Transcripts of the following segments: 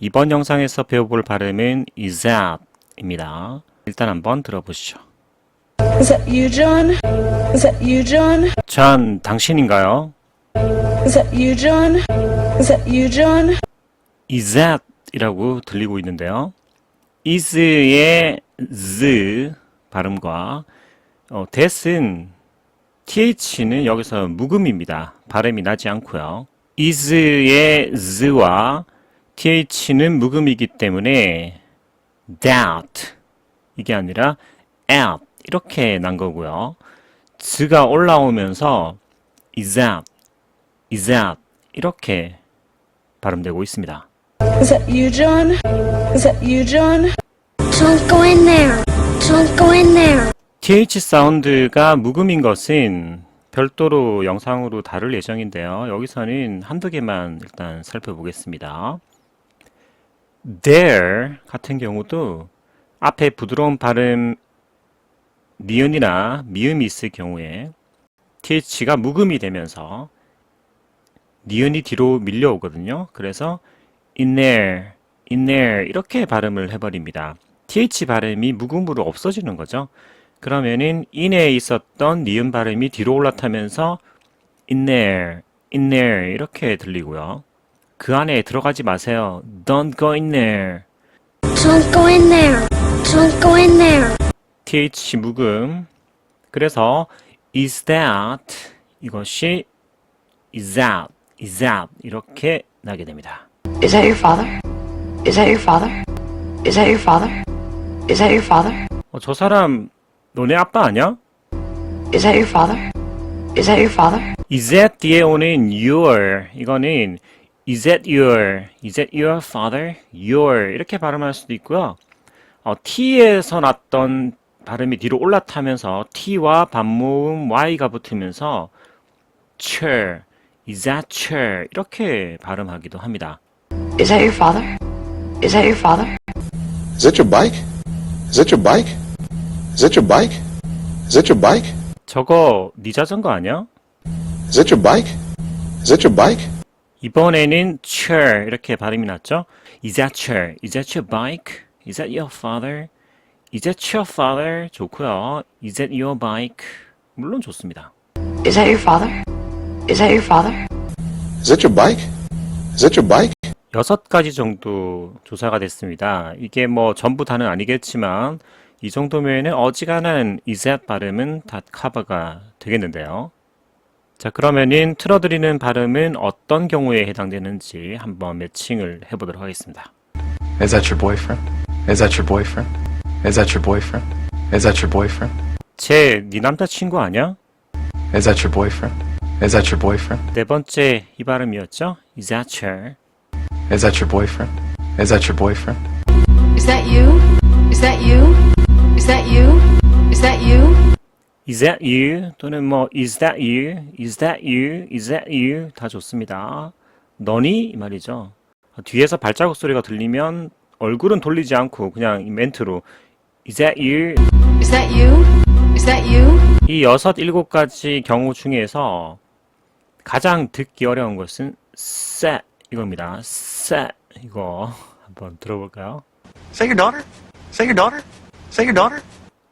이번 영상에서 배워볼 발음은 is that입니다. 일단 한번 들어보시죠. Is that you, John? Is that you, John? 전 당신인가요? Is that you, John? Is that you, John? is that 이라고 들리고 있는데요. is의 z 발음과 어, that은 th는 여기서 묵음입니다. 발음이 나지 않고요. is의 z와 th는 묵음이기 때문에 that 이게 아니라 at 이렇게 난 거고요. z가 올라오면서 is that, is that 이렇게 발음되고 있습니다. Is that you, John? Is that you, John? Don't go in there. Don't go in there. th 사운드가 묵음인 것은 별도로 영상으로 다룰 예정인데요. 여기서는 한두 개만 일단 살펴보겠습니다. There 같은 경우도 앞에 부드러운 발음 니은이나 미음이 있을 경우에 th가 묵음이 되면서 니은이 뒤로 밀려오거든요. 그래서 in there, in there 이렇게 발음을 해버립니다. th 발음이 묵음으로 없어지는 거죠. 그러면은 in에 있었던 니은 발음이 뒤로 올라타면서 in there, in there 이렇게 들리고요. 그 안에 들어가지 마세요. Don't go in there. Don't go in there. Don't go in there. th 묵음. 그래서 is that 이것이 is that, is that 이렇게 나게 됩니다. Is that your father? Is that your father? Is that your father? Is that your father? 어, 저 사람 너네 아빠 아니야? Is that your father? Is that your father? is that 뒤에 오는 your 이거는 is that your is that your father your 이렇게 발음할 수도 있고요. 어, t에서 났던 발음이 뒤로 올라타면서 t와 반모음 y가 붙으면서 cher is that cher 이렇게 발음하기도 합니다. Is that your father? Is that your father? Is that your bike? Is that your bike? Is that your bike? Is that your bike? 저거 네 자전거 아니야? Is that your bike? Is that your bike? 이번에는 chair 이렇게 발음이 났죠? Is that chair? Is that your bike? Is that your father? Is that your father? 좋고요. Is that your bike? 물론 좋습니다. Is that your father? Is that your father? Is that your bike? Is that your bike? 여섯 가지 정도 조사가 됐습니다. 이게 뭐 전부 다는 아니겠지만 이 정도면은 어지간한 is that 발음은 다 커버가 되겠는데요. 자, 그러면은 틀어드리는 발음은 어떤 경우에 해당되는지 한번 매칭을 해보도록 하겠습니다. Is that your boyfriend? Is that your boyfriend? Is that your boyfriend? Is that your boyfriend? 쟤, 네 남자친구 아니야? Is that your boyfriend? Is that your boyfriend? 네 번째 이 발음이었죠? Is that your? Is that your boyfriend? Is that your boyfriend? Is that you? Is that you? Is that you? Is that you? Is that you? 또는 뭐 Is that you? Is that you? Is that you? 다 좋습니다. 너니? 이 말이죠. 뒤에서 발자국 소리가 들리면 얼굴은 돌리지 않고 그냥 이 멘트로 Is that you? Is that you? Is that you? 이 여섯 일곱 가지 경우 중에서 가장 듣기 어려운 것은 set 이겁니다. set 이거 한번 들어볼까요? Say your daughter? Say your daughter? Say your daughter?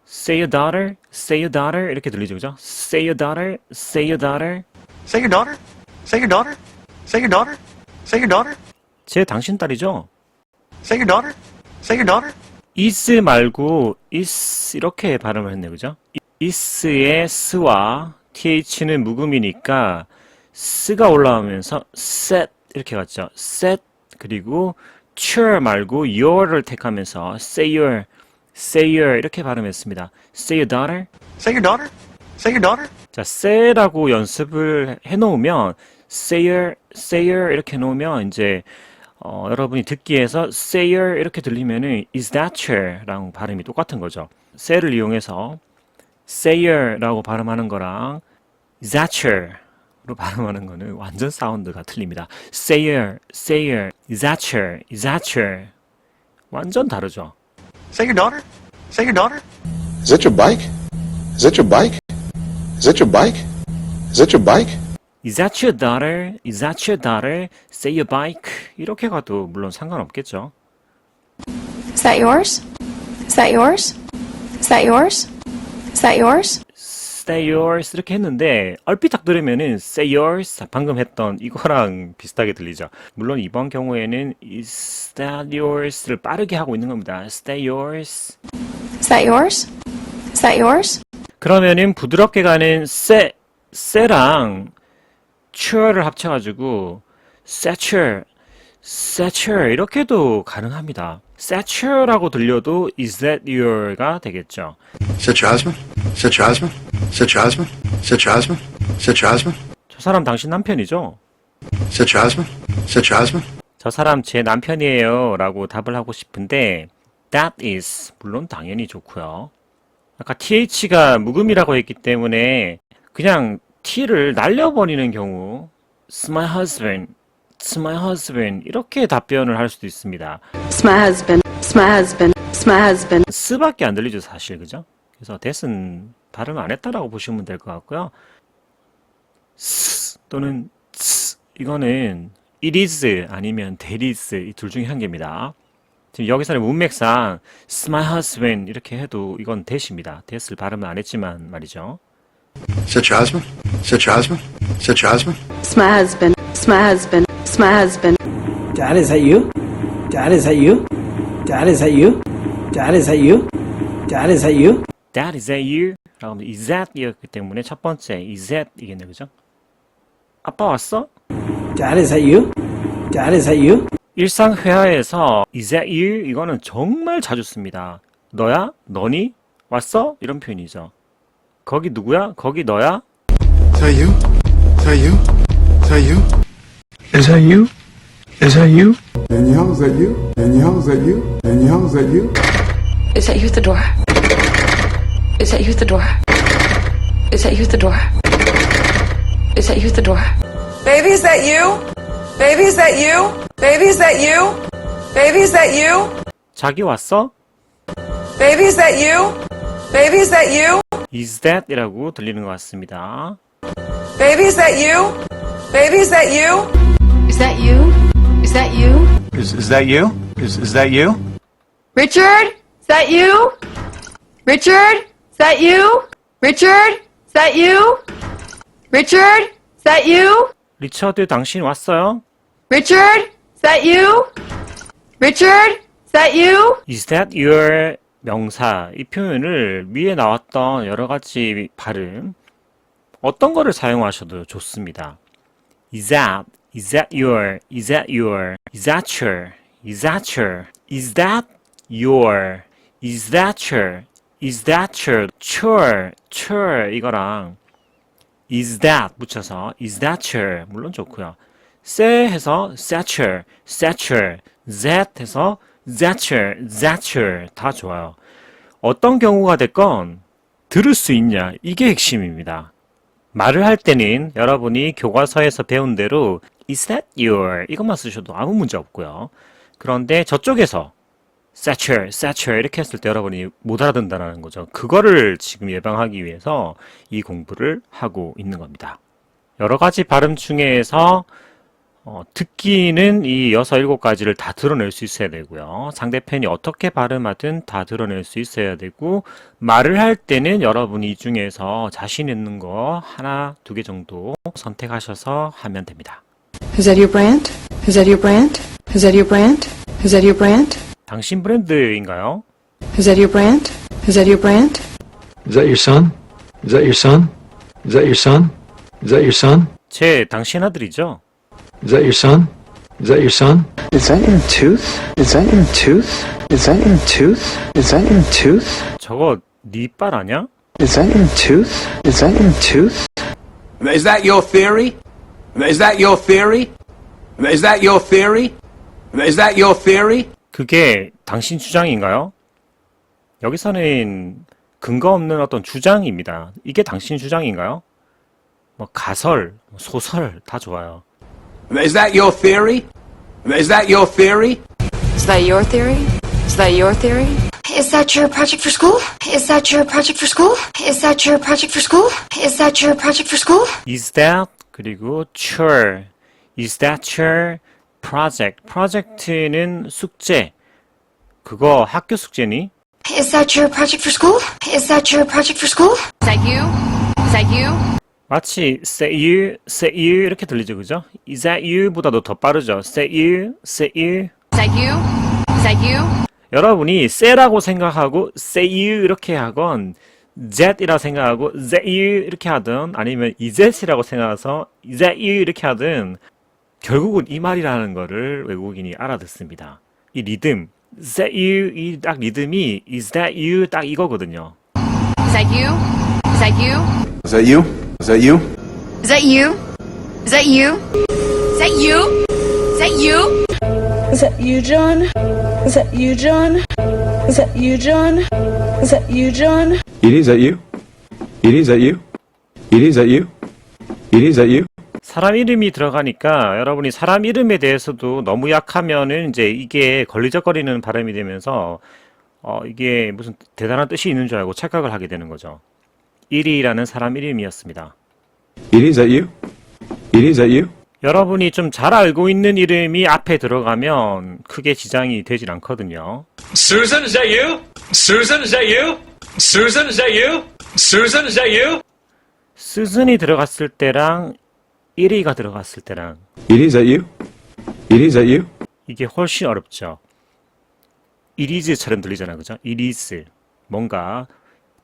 Say your daughter, say your daughter 이렇게 들리죠, 그죠? Say your daughter, say your daughter. Say your daughter? Say your daughter? Say your daughter? Say your daughter? 제 당신 딸이죠? Say your daughter? Say your daughter? is 말고 is 이렇게 발음을 했네요, 그죠? is의 s와 th는 묵음이니까 s가 올라오면서 set 이렇게 갔죠. set 그리고 sure 말고 your를 택하면서 say your, say your 이렇게 발음했습니다. say your daughter. Say your daughter? Say your daughter? 자, say라고 연습을 해 놓으면 sayer, sayer 이렇게 해 놓으면 이제 어, 여러분이 듣기에서 sayer 이렇게 들리면은 is that chair랑 발음이 똑같은 거죠. say를 이용해서 sayer라고 발음하는 거랑 is that chair로 발음하는 거는 완전 사운드가 틀립니다. sayer, sayer, that chair 완전 다르죠. Say your daughter? Say your daughter? Is that your bike? Is that your bike? Is that your bike? Is that your bike? Is that your daughter? Is that your daughter? Say your bike. 이렇게 가도 물론 상관없겠죠. Is that yours? Is that yours? Is that yours? Is that yours? Say yours 이렇게 했는데 얼핏 딱 들으면은 say yours 방금 했던 이거랑 비슷하게 들리죠. 물론 이번 경우에는 is that yours를 빠르게 하고 있는 겁니다. Stay yours. Is that yours? Is that yours? 그러면은 부드럽게 가는 se, se랑 ture를 합쳐가지고 stature, stature 이렇게도 가능합니다. Stature라고 들려도 is that your가 되겠죠. That your husband? That your husband? That your husband? That your husband? That your husband? 저 사람 당신 남편이죠? That your husband? That your husband? 저 사람 제 남편이에요 라고 답을 하고 싶은데 that is 물론 당연히 좋고요. 아까 th가 묵음이라고 했기 때문에 그냥 t를 날려버리는 경우 It's my husband, It's my husband 이렇게 답변을 할 수도 있습니다. It's my husband. It's my husband. It's my husband. 스밖에 안 들리죠 사실 그죠? 그래서 that은 발음 안 했다라고 보시면 될 것 같고요. 스 또는 츠 이거는 it is 아니면 that is 이 둘 중에 한 개입니다. 지금 여기서는 문맥상 it's my husband 이렇게 해도 이건 that입니다. that을 발음을 안 했지만 말이죠. Is that your husband? Is that your husband? Is that your husband? It's my husband. It's my husband. It's my husband. Dad, is that you? Dad, is that you? Dad, is that you? Dad, is that you? Dad, is that you? That is that you? 라고 하면 is that 이었기 때문에 첫 번째 is that 이겠네 그죠? 아빠 왔어? Dad, is that you? Dad, is that you? 일상 회화에서 is that you? 이거는 정말 자주 씁니다. 너야? 너니? 왔어? 이런 표현이죠. 거기 누구야? 거기 너야? Is that you? Is that you? Is that you? Is that you? Is that you? Danielle, is that you? Danielle, is that you? Danielle, is that you? Is that you at the door? Is that you at the door? Is that you at the door? Is that you at the door? Baby, is that you? Baby, is that you? Baby, is that you? Baby, is that you? 자기 왔어? Baby, is that you? Baby, is that you? is that 이라고 들리는 것 같습니다. Baby, is that you? Baby, is that you? Is that you? Is that you? Is, is that you? Is, is that you? Richard? Is that you? Richard? Is that you? Richard? Is that you? Richard? Is that you? 리처드 당신 왔어요? Richard? Is that you? Richard? Is that you? is that your 명사 이 표현을 위에 나왔던 여러 가지 발음 어떤 거를 사용하셔도 좋습니다. is that is that your is that your is that your is that your is that your is that your is that your your your 이거랑 is that 붙여서 is that your 물론 좋고요. say 해서 stature, stature, that 해서 thatcher, thatcher 다 좋아요. 어떤 경우가 됐건 들을 수 있냐 이게 핵심입니다. 말을 할 때는 여러분이 교과서에서 배운 대로 is that your 이것만 쓰셔도 아무 문제 없고요. 그런데 저쪽에서 stature, stature 이렇게 했을 때 여러분이 못 알아듣는다는 거죠. 그거를 지금 예방하기 위해서 이 공부를 하고 있는 겁니다. 여러 가지 발음 중에서 어, 듣기는 이 여섯 일곱 가지를 다 드러낼 수 있어야 되고요. 상대편이 어떻게 발음하든 다 드러낼 수 있어야 되고 말을 할 때는 여러분이 이 중에서 자신 있는 거 하나, 두 개 정도 선택하셔서 하면 됩니다. Is that your brand? Is that your brand? Is that your brand? Is that your brand? 당신 브랜드인가요? Is that your brand? Is that your brand? Is that your son? Is that your son? Is that your son? Is that your son? 제 당신 아들이죠? Is that your son? Is that your son? Is that your tooth? Is that your tooth? Is that your tooth? Is that your tooth? 저거 네 이빨 아냐? Is that your tooth? Is that your tooth? Is that your theory? Is that your theory? Is that your theory? Is that your theory? 그게 당신 주장인가요? 여기서는 근거 없는 어떤 주장입니다. 이게 당신 주장인가요? 뭐 가설, 소설 다 좋아요. Is that your theory? Is that your theory? Is that your theory? Is that your theory? Is that your project for school? Is that your project for school? Is that your project for school? Is that your project for school? Is that 그리고 chore. Is that your project? project는 숙제. 그거 학교 숙제니? Is that your project for school? Is that your project for school? Is that you? Is that you? 마치 say you, say you 이렇게 들리죠, 그죠? Is that you보다도 더 빠르죠. Say you, say you. Is that you? Is that you? 여러분이 say라고 생각하고 say you 이렇게 하건 that이라고 생각하고 that you 이렇게 하든 아니면 is that이라고 생각해서 is that you 이렇게 하든 결국은 이 말이라는 거를 외국인이 알아듣습니다. 이 리듬 that you 이 딱 리듬이 is that you 딱 이거거든요. Is that you? Is that you? Is that you? Is that you? Is that you? Is that you? Is that you? Is that you? Is that you, John? Is that you, John? Is that you, John? Is that you, John? It is that you? It is that you? It is that you? It is that you? 사람 이름이 들어가니까 여러분이 사람 이름에 대해서도 너무 약하면은 이제 이게 걸리적거리는 발음이 되면서 어 이게 무슨 대단한 뜻이 있는 줄 알고 착각을 하게 되는 거죠. 1위라는 사람 이름이었습니다. It is that you? It is that you? 여러분이 좀 잘 알고 있는 이름이 앞에 들어가면 크게 지장이 되질 않거든요. Susan, is that you? Susan, is that you? Susan, is that you? Susan, is that you? 스즌이 들어갔을 때랑 1위가 들어갔을 때랑 It is that you? It is that you? 이게 훨씬 어렵죠. 이리즈처럼 들리잖아요. 그죠? 이리즈. 뭔가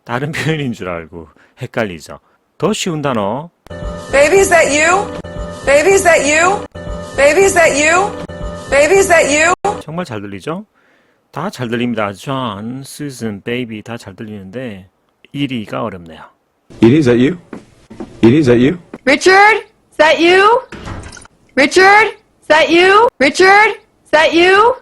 다른 표현인 줄 알고 헷갈리죠. 더 쉬운 단어 Baby, is that you? Baby, is that you? Baby, is that you? Baby, is that you? 정말 잘 들리죠? 다 잘 들립니다. John, Susan, Baby 다 잘 들리는데 1위가 어렵네요. It is that you? It is that you? Richard? Is that you? Richard? Is that you? Richard? Is that you?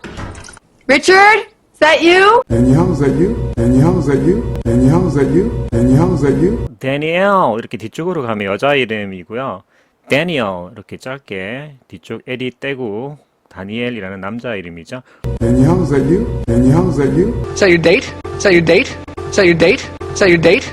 Richard? Is that you? Danielle, is that you? Danielle, is that you? Danielle, is that you? Danielle, is that you? Danielle 이렇게 뒤쪽으로 가면 여자 이름이고요. Daniel 이렇게 짧게 뒤쪽 L이 떼고 다니엘이라는 남자 이름이죠. Danielle, is that you? Danielle, is that you? Is that your date? Is that your date? Is that your date? Is that your date?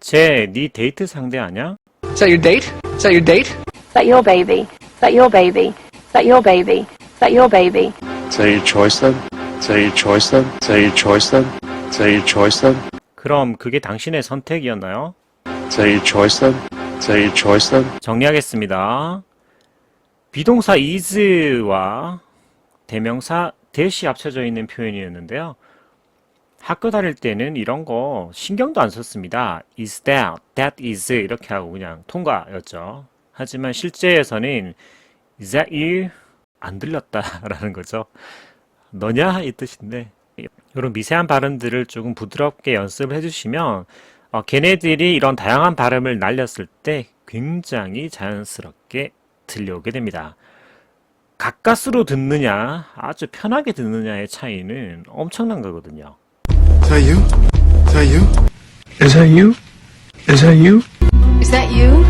쟤, 네 데이트 상대 아냐? Is that your date? Is that your date? Is that your baby? Is that your baby? Is that your baby? Is that your baby? Is that your choice then? Is that your choice then? Is that your choice then? Is that your choice then? 그럼 그게 당신의 선택이었나요? Is that your choice then? Is that your choice then? 정리하겠습니다. 비동사 is와 대명사 that이 합쳐져 있는 표현이었는데요. 학교 다닐 때는 이런 거 신경도 안 썼습니다. is that, that is 이렇게 하고 그냥 통과였죠. 하지만 실제에서는 is that you? 안 들렸다라는 거죠. 너냐 이 뜻인데 이런 미세한 발음들을 조금 부드럽게 연습을 해주시면 어, 걔네들이 이런 다양한 발음을 날렸을 때 굉장히 자연스럽게 들려오게 됩니다. 가까스로 듣느냐, 아주 편하게 듣느냐의 차이는 엄청난 거거든요. Is that you? Is that you? Is that you? Is that you? Is that you?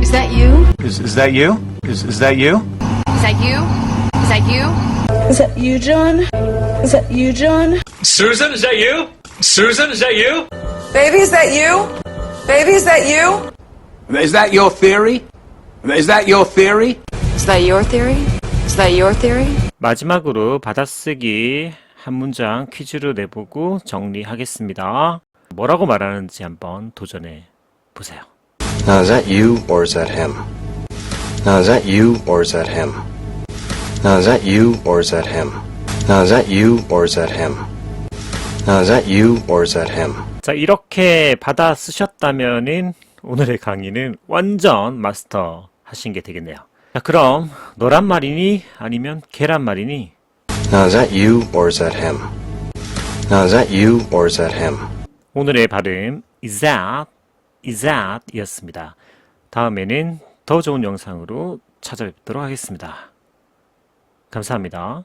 Is that you? Is, is that you? Is, is that you? Is that you? Is that you? Is that you, John? Is that you, John? Susan, is that you? Susan, is that you? Baby, is that you? Baby, is that you? Is that your theory? Is that your theory? Is that your theory? Is that your theory? 마지막으로 받아쓰기 한 문장 퀴즈로 내보고 정리하겠습니다. 뭐라고 말하는지 한번 도전해 보세요. Now, is that you or is that him? Now, is that you or is that him? Now, is that you or is that him? Now, is that you or is that him? Now, is that you or is that him? 자, 이렇게 받아 쓰셨다면은 오늘의 강의는 완전 마스터 하신 게 되겠네요. 자, 그럼 너란 말이니 아니면 계란 말이니 Now, is that you or is that him? Now, is that you or is that him? 오늘의 발음 is that, is that 이었습니다. 다음에는 더 좋은 영상으로 찾아뵙도록 하겠습니다. 감사합니다.